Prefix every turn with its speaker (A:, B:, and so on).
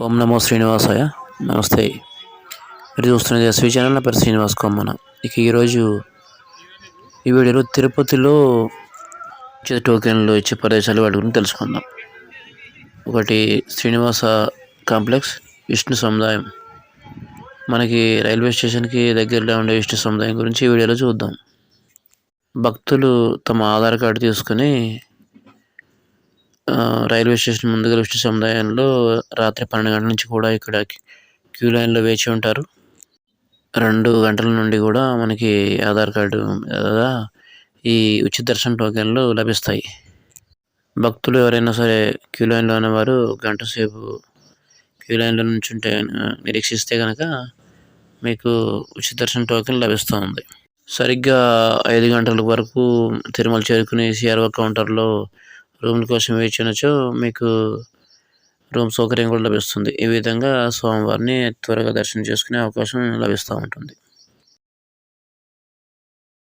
A: ఓం నమో శ్రీనివాసాయ. నమస్తే. మీరు చూస్తున్నది ఎస్వి ఛానల్ నా పేరు శ్రీనివాస్ కొమ్మన. ఇక ఈరోజు ఈ వీడియోలో తిరుపతిలో ఇచ్చే టోకెన్లు ఇచ్చే ప్రదేశాలు వాటి గురించి తెలుసుకుందాం. ఒకటి శ్రీనివాస కాంప్లెక్స్ విష్ణు సముదాయం. మనకి రైల్వే స్టేషన్కి దగ్గరలో ఉండే విష్ణు సముదాయం గురించి ఈ వీడియోలో చూద్దాం. భక్తులు తమ ఆధార్ కార్డు తీసుకుని రైల్వే స్టేషన్ ముందుగా విష్ణు సముదాయంలో రాత్రి పన్నెండు గంటల నుంచి కూడా ఇక్కడ క్యూ లైన్లో వేచి ఉంటారు. రెండు గంటల నుండి కూడా మనకి ఆధార్ కార్డు ఈ ఉచిత దర్శన టోకెన్లు లభిస్తాయి. భక్తులు ఎవరైనా సరే క్యూ లైన్లో ఉన్నవారు గంట సేపు క్యూ లైన్లో నుంచి ఉంటే నిరీక్షిస్తే కనుక మీకు ఉచిత దర్శన టోకెన్ లభిస్తూ ఉంది సరిగ్గా ఐదు గంటల వరకు తిరుమల చేరుకుని సిఆర్ఓ కౌంటర్లో రూమ్ కోసం వేచినచో మీకు రూమ్ సౌకర్యం కూడా లభిస్తుంది. ఈ విధంగా స్వామివారిని త్వరగా దర్శనం చేసుకునే అవకాశం లభిస్తూ ఉంటుంది.